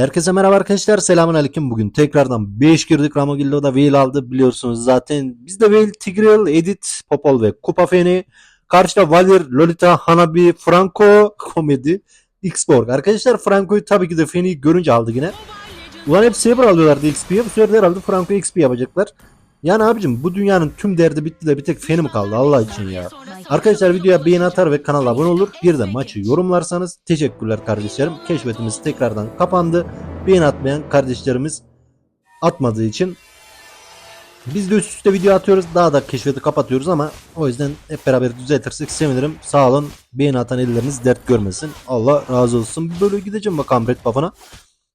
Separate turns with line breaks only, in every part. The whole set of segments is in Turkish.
Herkese merhaba arkadaşlar. Selamun aleyküm. Bugün tekrardan 5 girdik. Ramogillo'da Veil aldı biliyorsunuz zaten. Bizde Veil, Tigreal, Edit, Popol ve Kupa Feni. Karşıda Valir, Lolita, Hanabi, Franco, Komedi, Xborg. Arkadaşlar Franco'yu tabii ki de Feni'yi görünce aldı yine. Ulan hep Saber alıyorlardı XP'ye. Bu sefer de herhalde Franco XP yapacaklar. Yani abicim bu dünyanın tüm derdi bitti de bir tek Feni mi kaldı Allah için ya. Arkadaşlar videoya beğeni atar ve kanala abone olur. Bir de maçı yorumlarsanız teşekkürler kardeşlerim. Keşfetimiz tekrardan kapandı. Beğeni atmayan kardeşlerimiz atmadığı için biz de üst üste video atıyoruz. Daha da keşfeti kapatıyoruz ama o yüzden hep beraber düzeltirsek sevinirim. Sağ olun. Beğeni atan elleriniz dert görmesin. Allah razı olsun. Böyle gideceğim bakalım Red Buff'ına.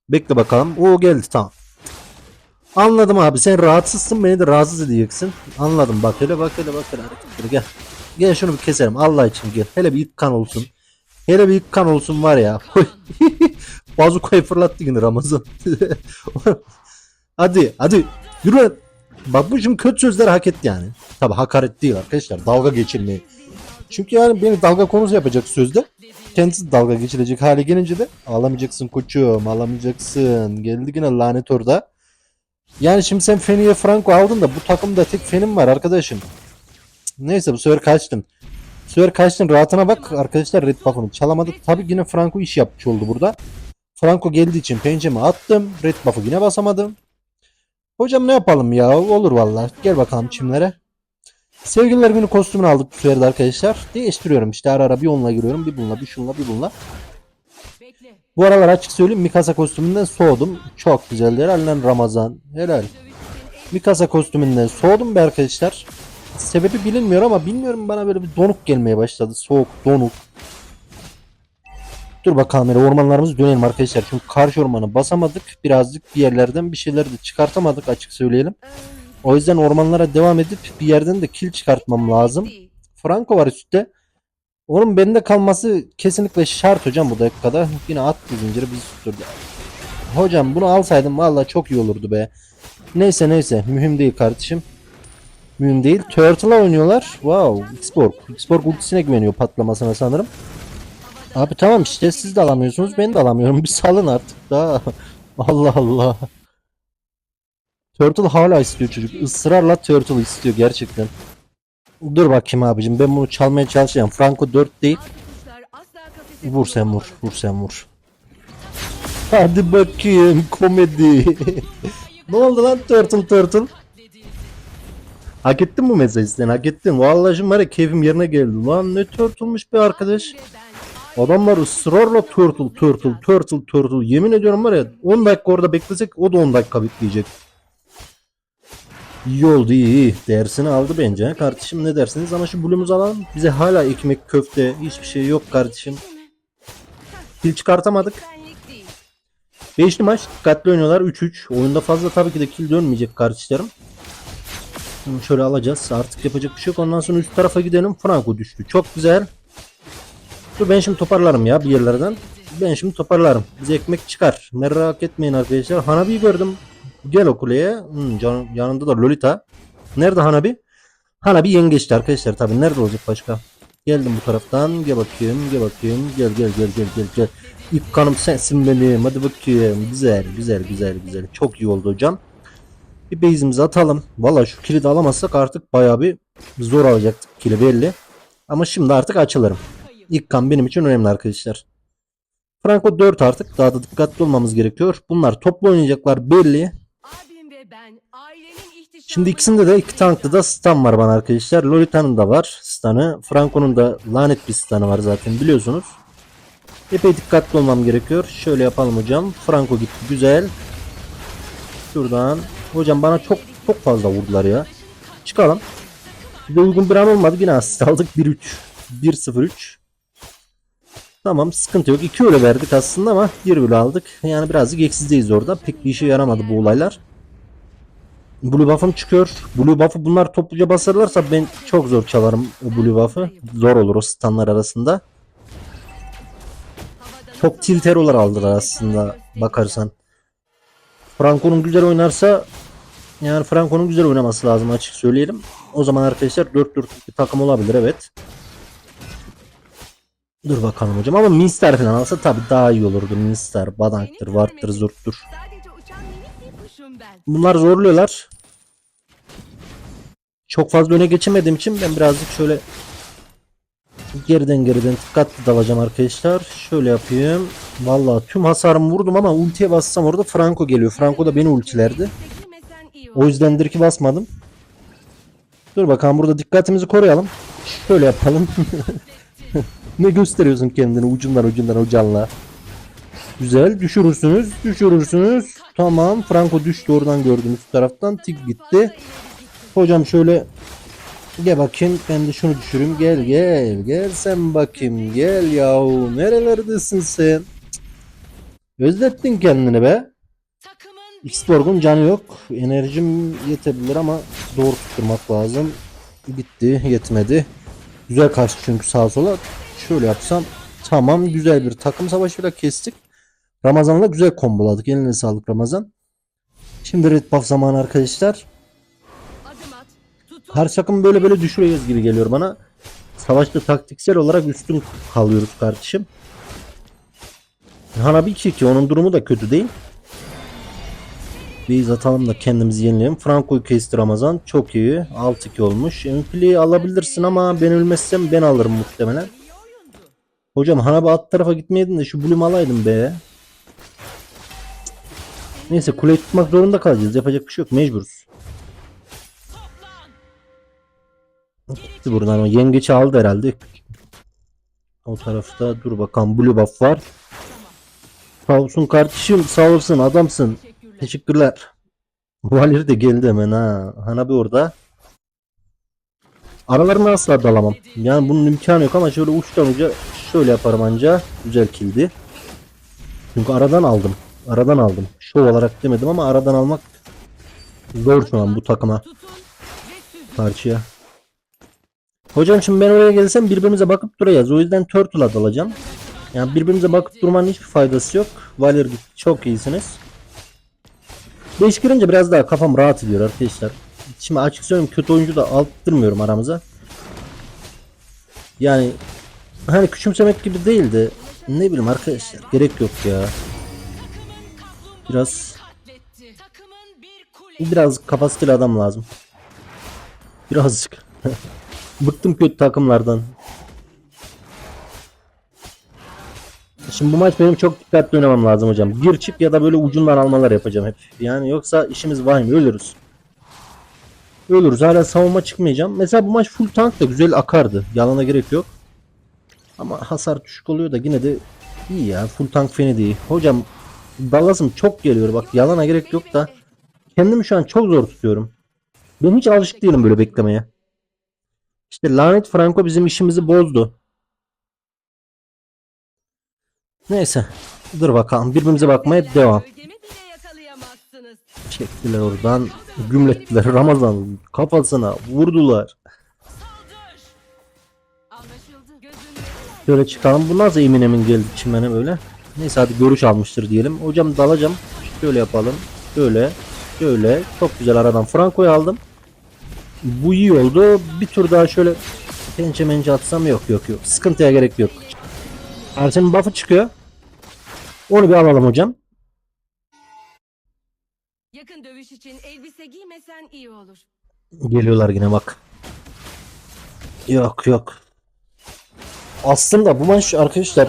Bekle bakalım. O geldi tamam. Anladım abi sen rahatsızsın beni de rahatsız edeceksin. Anladım bak hele bak hele bak hele hareketleri gel. Gel şunu bir keselim Allah için gel. Hele bir kan olsun. Hele bir kan olsun var ya. Bazukayı fırlattı yine Ramazan. hadi hadi yürü. Bak bu şimdi kötü sözler hak etti yani. Tabi hakaret değil arkadaşlar. Dalga geçirmeyi. Çünkü yani beni dalga konusu yapacak sözde. Kendisi dalga geçilecek hale gelince de ağlamayacaksın koçum ağlamayacaksın. Geldi yine lanet orada. Yani şimdi sen Feni'ye Franco aldın da bu takımda tek Fen'im var arkadaşım. Neyse bu sefer kaçtın. Bu sefer kaçtın rahatına bak arkadaşlar red buff'ını çalamadı. Tabi yine Franco iş yapmış oldu burada. Franco geldiği için pençemi attım. Red buff'ı yine basamadım. Hocam ne yapalım ya olur valla. Gel bakalım çimlere. Sevgililer günü kostümünü aldık bu sefer de arkadaşlar. Değiştiriyorum işte ara ara bir onunla giriyorum. Bir bununla bir şunla bir bununla. Bu aralar açık söyleyeyim Mikasa kostümünden soğudum. Çok güzeldi. Helal Ramazan. Helal. Mikasa kostümünden soğudum be arkadaşlar. Sebebi bilinmiyor ama bilmiyorum bana böyle bir donuk gelmeye başladı. Soğuk, donuk. Dur bakalım hele ormanlarımızı dönelim arkadaşlar. Çünkü karşı ormanı basamadık. Birazcık bir yerlerden bir şeyler de çıkartamadık açık söyleyelim. O yüzden ormanlara devam edip bir yerden de kill çıkartmam lazım. Franco var üstte. Onun bende kalması kesinlikle şart hocam bu dakikada. Yine attı zinciri bizi tutturdu. Hocam bunu alsaydım vallahi çok iyi olurdu be. Neyse neyse mühim değil kardeşim. Mühim değil. Turtle'a oynuyorlar. Wow. Xborg. Xborg ultisine güveniyor patlamasına sanırım. Abi tamam işte siz de alamıyorsunuz ben de alamıyorum. Bir salın artık daha. Allah Allah. Turtle hala istiyor çocuk. Israrla Turtle istiyor gerçekten. Dur bakayım abicim ben bunu çalmaya çalışacağım. Franco 4 değil. Vur sen vur. Vur sen vur. Hadi bakayım komedi. ne oldu lan Turtle Turtle? Hak ettin bu mesajı sen hak ettin. Vallahi şimdi var ya keyfim yerine geldi. Lan ne turtle'mış be arkadaş. Adamlar ısrarla turtle turtle turtle turtle. Yemin ediyorum var ya 10 dakika orada beklesek o da 10 dakika bekleyecek. İyi oldu iyi iyi. Dersini aldı bence. Kardeşim ne dersiniz ama şu bulumuzu alalım. Bize hala ekmek köfte hiçbir şey yok kardeşim. Pil çıkartamadık. Beşli maç dikkatli oynuyorlar 3-3. Oyunda fazla tabii ki de kill dönmeyecek kardeşlerim. Bunu şöyle alacağız. Artık yapacak bir şey yok. Ondan sonra üst tarafa gidelim. Franco düştü. Çok güzel. Dur ben şimdi toparlarım ya bir yerlerden. Ben şimdi toparlarım. Bize ekmek çıkar. Merak etmeyin arkadaşlar. Hanabi'yi gördüm. Gel o kuleye. Hmm, can, yanında da Lolita. Nerede Hanabi? Hanabi yengeçti arkadaşlar. Tabii nerede olacak başka? Geldim bu taraftan. Gel bakayım. Gel bakayım. Gel gel gel gel gel gel. İlk kanım sensin benim. Hadi bakayım. Güzel güzel güzel güzel. Çok iyi oldu hocam. Bir base'imizi atalım. Valla şu kilidi alamazsak artık bayağı bir zor alacaktık kili belli. Ama şimdi artık açılırım. İlk kan benim için önemli arkadaşlar. Franco 4 artık. Daha da dikkatli olmamız gerekiyor. Bunlar toplu oynayacaklar belli. Şimdi ikisinde de iki tanklı da stun var bana arkadaşlar. Lolita'nın da var stun'ı. Franco'nun da lanet bir stun'ı var zaten biliyorsunuz. Epey dikkatli olmam gerekiyor. Şöyle yapalım hocam. Franco gitti güzel. Şuradan. Hocam bana çok çok fazla vurdular ya. Çıkalım. Bir de uygun bir an olmadı. Yine asist aldık. 1-3. 1-0-3. Tamam sıkıntı yok. 2 öyle verdik aslında ama 1 bile aldık. Yani birazcık eksizdeyiz orada. Pek bir işe yaramadı bu olaylar. Blue buff'ım çıkıyor. Blue buff'ı bunlar topluca basarlarsa ben çok zor çalarım o blue buff'ı. Zor olur o stunlar arasında. Çok tilt erolar aldılar aslında bakarsan. Franco'nun güzel oynarsa yani Franco'nun güzel oynaması lazım açık söyleyelim. O zaman arkadaşlar 4 4 bir takım olabilir evet. Dur bakalım hocam ama Minster falan alsa tabi daha iyi olurdu. Minster, Badank'tır, Vart'tır, Zurt'tur. Bunlar zorluyorlar. Çok fazla öne geçemediğim için ben birazcık şöyle geriden geriden dikkatli dalacağım arkadaşlar. Şöyle yapayım. Vallahi tüm hasarımı vurdum ama ultiye bassam orada Franco geliyor. Franco da beni ultilerdi. O yüzdendir ki basmadım. Dur bakalım burada dikkatimizi koruyalım. Şöyle yapalım. ne gösteriyorsun kendini ucundan ucundan ucanla. Güzel düşürürsünüz düşürürsünüz. Tamam Franco düştü oradan gördüğünüz taraftan. Tik gitti. Hocam şöyle gel bakayım ben de şunu düşüreyim. Gel gel gel sen bakayım gel yahu nerelerdesin sen? Özlettin kendini be. Xborg'un canı yok. Enerjim yetebilir ama doğru tutturmak lazım. Bitti, yetmedi. Güzel kaçtı çünkü sağa sola. Şöyle yapsam tamam güzel bir takım savaşıyla kestik. Ramazan'la güzel komboladık. Eline sağlık Ramazan. Şimdi red buff zamanı arkadaşlar. Her takım böyle böyle düşüreceğiz gibi geliyor bana. Savaşta taktiksel olarak üstün kalıyoruz kardeşim. Hanabi 2-2 onun durumu da kötü değil. Biz atalım da kendimizi yenileyelim. Franco'yu kesti Ramazan. Çok iyi. 6-2 olmuş. MP'liyi alabilirsin ama ben ölmezsem ben alırım muhtemelen. Hocam Hanabi alt tarafa gitmeydin de şu Bloom alaydın be. Neyse kuleyi tutmak zorunda kalacağız. Yapacak bir şey yok. Mecburuz. Gitti buradan o yengeçi aldı herhalde. O tarafta dur bakalım blue buff var. Sağ olsun kardeşim sağ olsun adamsın.
Teşekkürler.
Teşekkürler. Valir de geldi hemen ha. Hanabi orada. Aralarına asla dalamam. Yani bunun imkanı yok ama şöyle uçtan uca şöyle yaparım anca. Güzel kildi. Çünkü aradan aldım. Aradan aldım. Şov olarak demedim ama aradan almak zor şu an bu takıma karşıya. Hocam şimdi ben oraya gelsem birbirimize bakıp duracağız. O yüzden Turtle'a dalacağım. Yani birbirimize bakıp durmanın hiçbir faydası yok. Valir. Çok iyisiniz. 5 girince biraz daha kafam rahat ediyor arkadaşlar. Şimdi açık söyleyeyim kötü oyuncu da alttırmıyorum aramıza. Yani hani küçümsemek gibi değildi. Ne bileyim arkadaşlar gerek yok ya. Biraz biraz kapasiteli adam lazım. Birazcık. Bıktım kötü takımlardan. Şimdi bu maç benim çok dikkatli oynamam lazım hocam. Bir çift ya da böyle ucundan almalar yapacağım hep. Yani yoksa işimiz vahim ölürüz. Ölürüz. Hala savunma çıkmayacağım. Mesela bu maç full tank da güzel akardı. Yalana gerek yok. Ama hasar düşük oluyor da yine de iyi ya. Full tank feni değil. Hocam Dallas'ım çok geliyor. Bak yalana gerek yok da kendimi şu an çok zor tutuyorum. Ben hiç alışık değilim böyle beklemeye. İşte lanet Franco bizim işimizi bozdu. Neyse. Dur bakalım. Birbirimize bakmaya devam. Çektiler oradan. Gümlettiler. Ramazan kafasına vurdular. Şöyle çıkalım. Bu nasıl Eminem'in geldi çimene böyle. Neyse hadi görüş almıştır diyelim. Hocam dalacağım. Şöyle yapalım. Şöyle. Şöyle. Çok güzel aradan Franco'yu aldım. Bu iyi oldu. Bir tur daha şöyle pençe mence atsam yok yok yok. Sıkıntıya gerek yok. Arsen'in buff'ı çıkıyor. Onu bir alalım hocam.
Yakın dövüş için elbise giymesen iyi olur.
Geliyorlar yine bak. Yok yok. Aslında bu maç arkadaşlar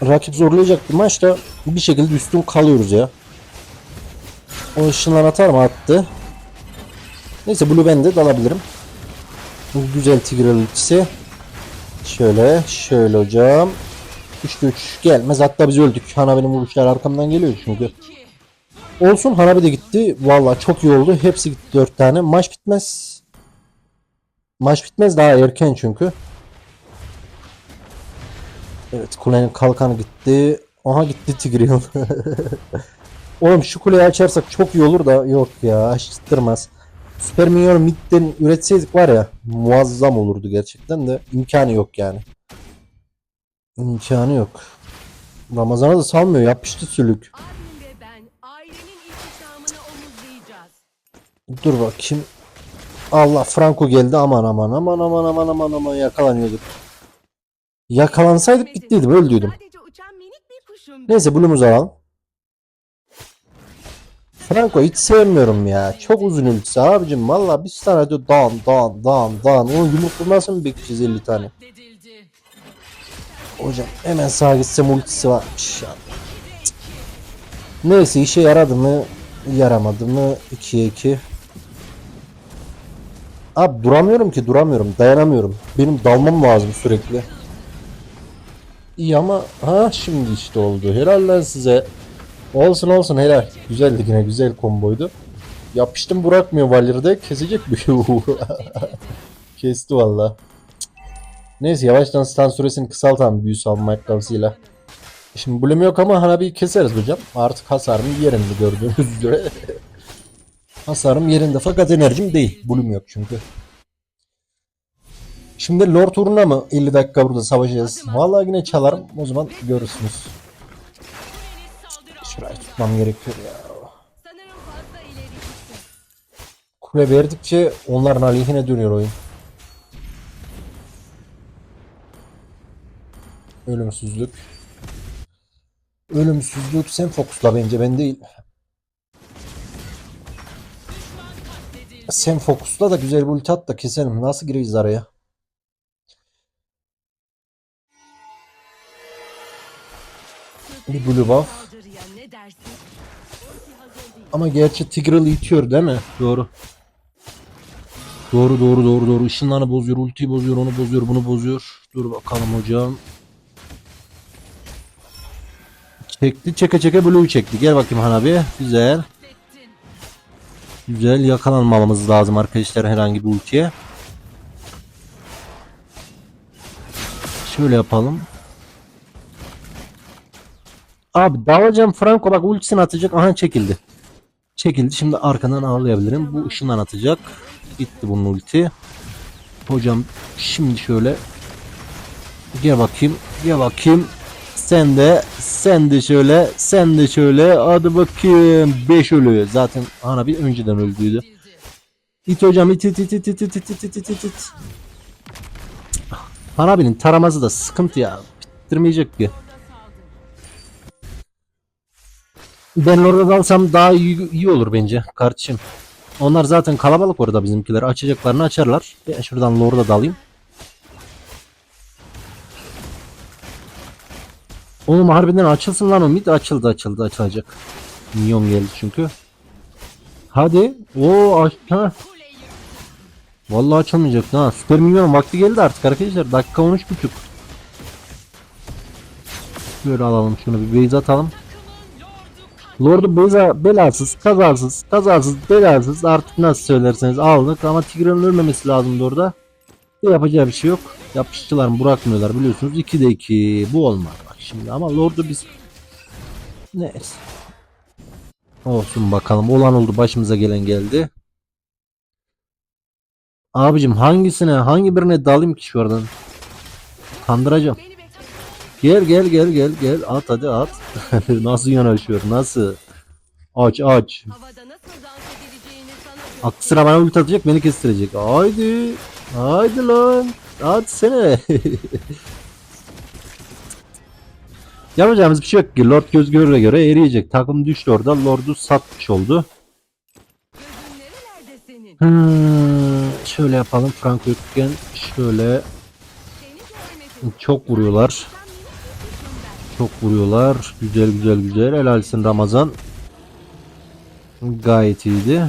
sana
rakip zorlayacak bir maçta bir şekilde üstün kalıyoruz ya. O ışınlar atar mı? Attı. Neyse Blue ben de dalabilirim. Bu güzel Tigreal ultisi. Şöyle, şöyle hocam. 3'te 3 gelmez. Hatta biz öldük. Hanabi'nin vuruşlar arkamdan geliyor çünkü. Olsun Hanabi de gitti. Valla çok iyi oldu. Hepsi gitti 4 tane. Maç bitmez. Maç bitmez daha erken çünkü. Evet kulenin kalkanı gitti. Aha gitti Tigreal. Oğlum şu kuleyi açarsak çok iyi olur da yok ya açtırmaz. Süper Minyon midden üretseydik var ya muazzam olurdu gerçekten de imkanı yok yani. İmkanı yok. Ramazan'a da salmıyor yapıştı sülük. Dur bakayım. Allah Franco geldi aman aman aman aman aman aman aman yakalanıyorduk. Yakalansaydık gittiydim öldüydüm. Neyse Blue'umuzu alalım. Franco hiç sevmiyorum ya. Çok uzun ultisi abicim. Valla bir tane diyor dan dan dan dan. Onun yumruklanmasını mı bekleyeceğiz 50 tane? Hocam hemen sağa gitsem ultisi varmış. Neyse işe yaradı mı? Yaramadı mı? 2'ye 2. Abi duramıyorum ki duramıyorum. Dayanamıyorum. Benim dalmam lazım sürekli. İyi ama ha şimdi işte oldu. Helal lan size. Olsun olsun helal. Güzeldi yine güzel komboydu. Yapıştım bırakmıyor Valir'de. Kesecek şey. Kesti valla. Neyse yavaştan stun süresini kısaltalım büyü salma ayakkabısıyla. Şimdi blum yok ama Hanabi'yi keseriz hocam. Artık hasarım yerinde gördüğünüz üzere. hasarım yerinde fakat enerjim değil. Blum yok çünkü. Şimdi Lord uğruna mı 50 dakika burada savaşacağız? Vallahi yine çalarım. O zaman görürsünüz. Şurayı tutmam gerekiyor ya. Kule verdikçe onların aleyhine dönüyor oyun. Ölümsüzlük. Ölümsüzlük sen fokusla bence ben değil. Sen fokusla da güzel bir ulti at da keselim. Nasıl gireceğiz araya? Bir blue buff.
Kaldır ya ne dersin?
Ama gerçi Tigreal itiyor değil mi? Doğru. Doğru doğru doğru doğru. Işınlarını bozuyor, ultiyi bozuyor, onu bozuyor, bunu bozuyor. Dur bakalım hocam. Çekti, çeke çeke Blue'yu çekti. Gel bakayım Hanabi. Güzel. Güzel yakalanmamamız lazım arkadaşlar herhangi bir ultiye. Şöyle yapalım. Abi dalacağım Franco bak ultisini atacak. Aha çekildi. Çekildi. Şimdi arkadan ağlayabilirim. Bu ışından atacak. Gitti bunun ulti. Hocam şimdi şöyle gel bakayım. Gel bakayım. Sen de sen de şöyle sen de şöyle hadi bakayım 5 ölüyor. Zaten ana bir önceden öldüydü. İt hocam it it it it it it it it it it it taraması da sıkıntı ya. Bitirmeyecek ki. Ben orada dalsam daha iyi, iyi olur bence kardeşim. Onlar zaten kalabalık orada bizimkiler. Açacaklarını açarlar. Ben şuradan Lord'a dalayım. Oğlum harbiden açılsın lan o mid. Açıldı açıldı açılacak. Minyon geldi çünkü. Hadi. Oo aç. Ha. Vallahi açılmayacak ha. Süper minyon vakti geldi artık arkadaşlar. Dakika 13 buçuk. Böyle alalım şunu bir base atalım. Lord'u beza belasız, kazasız, kazasız, belasız artık nasıl söylerseniz aldık ama Tigre'nin ölmemesi lazımdı orada. Bir yapacağı bir şey yok. Yapışçılar mı bırakmıyorlar biliyorsunuz. 2'de 2 bu olmadı bak şimdi ama Lord'u biz neyse. Olsun bakalım olan oldu başımıza gelen geldi. Abicim hangisine hangi birine dalayım ki şu aradan? Kandıracağım. Gel gel gel gel gel at hadi at. nasıl yanaşıyor nasıl? Aç aç.
Sana
Aksına bana ulti atacak beni kestirecek. Haydi. Haydi lan. Hadi sene. Yapacağımız bir şey yok ki. Lord göz göre göre eriyecek. Takım düştü orada. Lord'u satmış oldu. Hmm, şöyle yapalım. Franco yokken şöyle çok vuruyorlar.
Sen minik bir kuşum ben.
Çok vuruyorlar. Güzel güzel güzel. Helalsin Ramazan. Gayet iyiydi.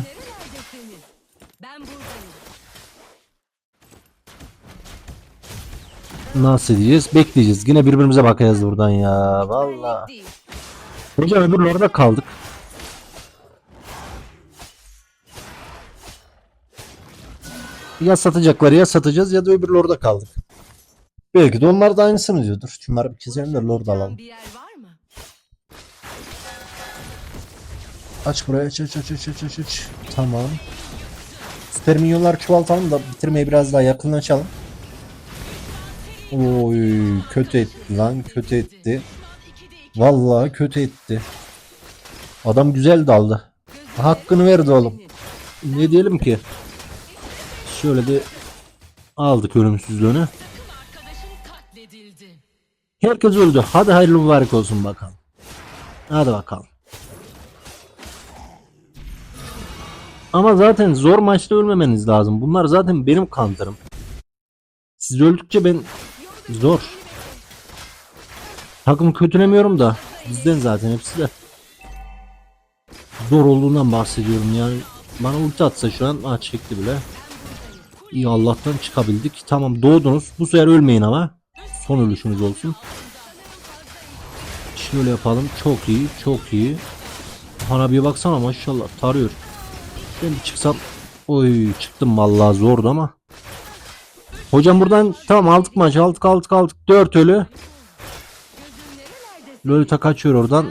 Nasıl edeceğiz? Bekleyeceğiz. Yine birbirimize bakacağız buradan ya. Valla. Hocam öbür orada kaldık. Ya satacakları ya satacağız ya da öbür orada kaldık. Belki de onlar da aynısını diyordur. Şunları bir çizelim de lord alalım.
Bir?
Aç burayı aç aç aç aç aç aç aç. Tamam. Süper minyonlar çoğaltalım da bitirmeye biraz daha yakınlaşalım. Oy kötü etti lan kötü etti. Vallahi kötü etti. Adam güzel daldı. Hakkını verdi oğlum. Ne diyelim ki? Şöyle de aldık ölümsüzlüğünü. Herkes öldü. Hadi hayırlı mübarek olsun bakalım. Hadi bakalım. Ama zaten zor maçta ölmemeniz lazım. Bunlar zaten benim counter'ım. Siz öldükçe ben zor. Takım kötülemiyorum da bizden zaten hepsi de. Zor olduğundan bahsediyorum yani. Bana ulti atsa şu an ha çekti bile. İyi Allah'tan çıkabildik. Tamam doğdunuz. Bu sefer ölmeyin ama. Son ölüşünüz olsun. Şöyle yapalım. Çok iyi. Çok iyi. Hanabi'ye baksana maşallah tarıyor. Ben çıksam. Oy çıktım vallahi zordu ama. Hocam buradan tamam aldık maçı aldık aldık aldık. 4 ölü. Lolita kaçıyor oradan.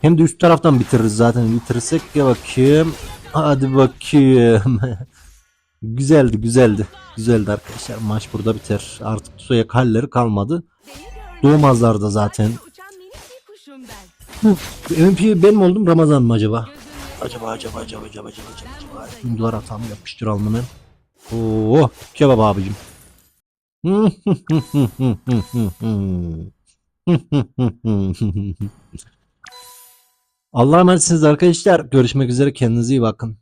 Hem de üst taraftan bitiririz zaten. Bitirirsek ya bakayım. Hadi bakayım. güzeldi güzeldi. Güzeldi arkadaşlar. Maç burada biter. Artık Tsoya halleri kalmadı. Doğmazlar da zaten.
Uçan minik bir kuşum ben.
MVP ben mi oldum Ramazan mı acaba? Acaba acaba acaba acaba acaba acaba acaba. Ünlüler atam yapıştıralım hemen. Oo kebap abicim. Allah'a emanetsiniz arkadaşlar. Görüşmek üzere. Kendinize iyi bakın.